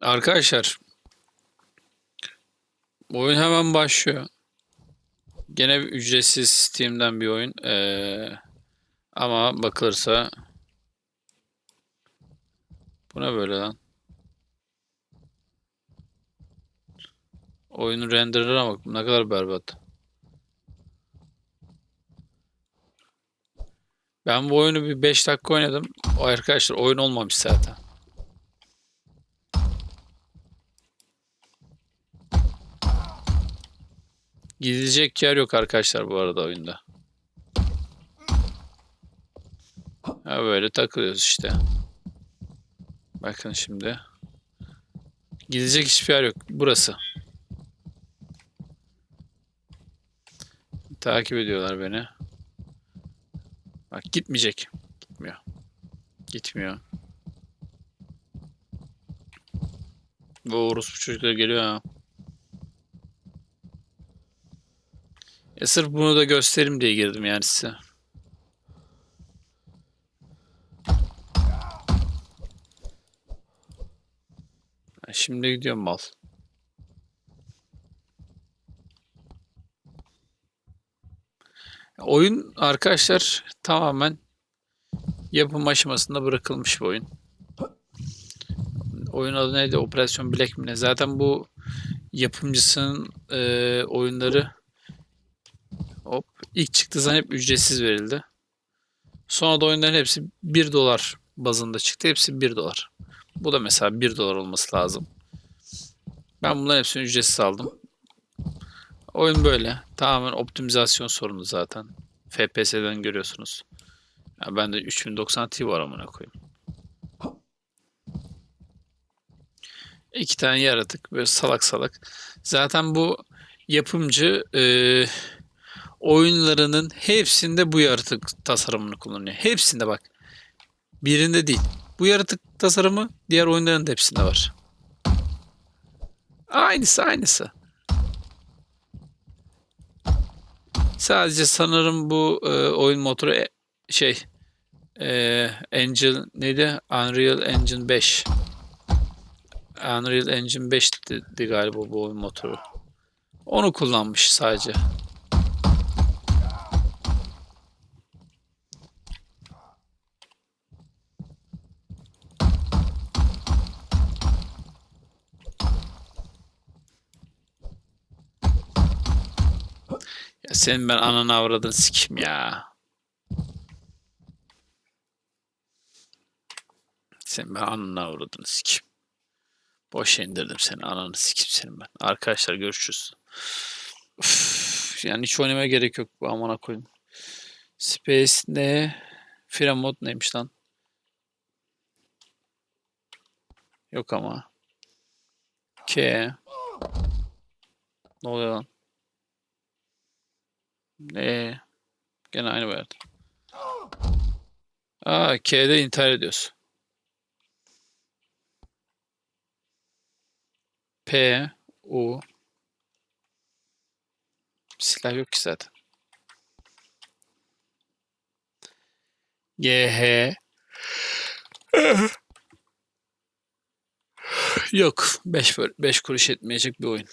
Arkadaşlar oyun hemen başlıyor. Gene ücretsiz Steam'den bir oyun. Ee, ama bakılırsa bu ne böyle lan? Oyunun renderına bak ne kadar berbat. Ben bu oyunu bir 5 dakika oynadım. O arkadaşlar oyun olmamış zaten. Gidecek yer yok arkadaşlar bu arada oyunda. Ha böyle takılıyoruz işte. Bakın şimdi. Gidecek hiçbir yer yok. Burası. Takip ediyorlar beni. Bak gitmeyecek. Gitmiyor. Gitmiyor. Bu orospu çocuklar geliyor ha. E sırf bunu da gösterim diye girdim yani size. Şimdi gidiyorum mal. Oyun arkadaşlar tamamen yapım aşamasında bırakılmış bir oyun. Oyun adı neydi? Operasyon Black mi ne? Zaten bu yapımcısının e, oyunları hop ilk çıktığı zaman ücretsiz verildi. Sonra da oyunların hepsi 1 dolar bazında çıktı. Hepsi 1 dolar. Bu da mesela 1 dolar olması lazım. Ben bunların hepsini ücretsiz aldım. Oyun böyle. Tamamen optimizasyon sorunu zaten. FPS'den görüyorsunuz. Ya ben de 3090 Ti var amına koyayım. İki tane yaratık böyle salak salak. Zaten bu yapımcı eee, oyunlarının hepsinde bu yaratık tasarımını kullanıyor. Hepsinde bak. Birinde değil. Bu yaratık tasarımı diğer oyunların da hepsinde var. Aynısı aynısı. Sadece sanırım bu e, oyun motoru e, şey e, Engine neydi? Unreal Engine 5. Unreal Engine 5'ti galiba bu oyun motoru. Onu kullanmış sadece. Ya senin ben ananı avradın sikim ya. Senin ben ananı avradın sikim. Boş indirdim seni ananı sikim senin ben. Arkadaşlar görüşürüz. Üf, yani hiç oynamaya gerek yok bu amına koyayım. Space ne? Free mod neymiş lan? Yok ama. K. Ne oluyor lan? Ne? Gene aynı verdi. Aa K'de intihar ediyorsun. P U Silah yok ki zaten. G H Yok. 5 5 kuruş etmeyecek bir oyun.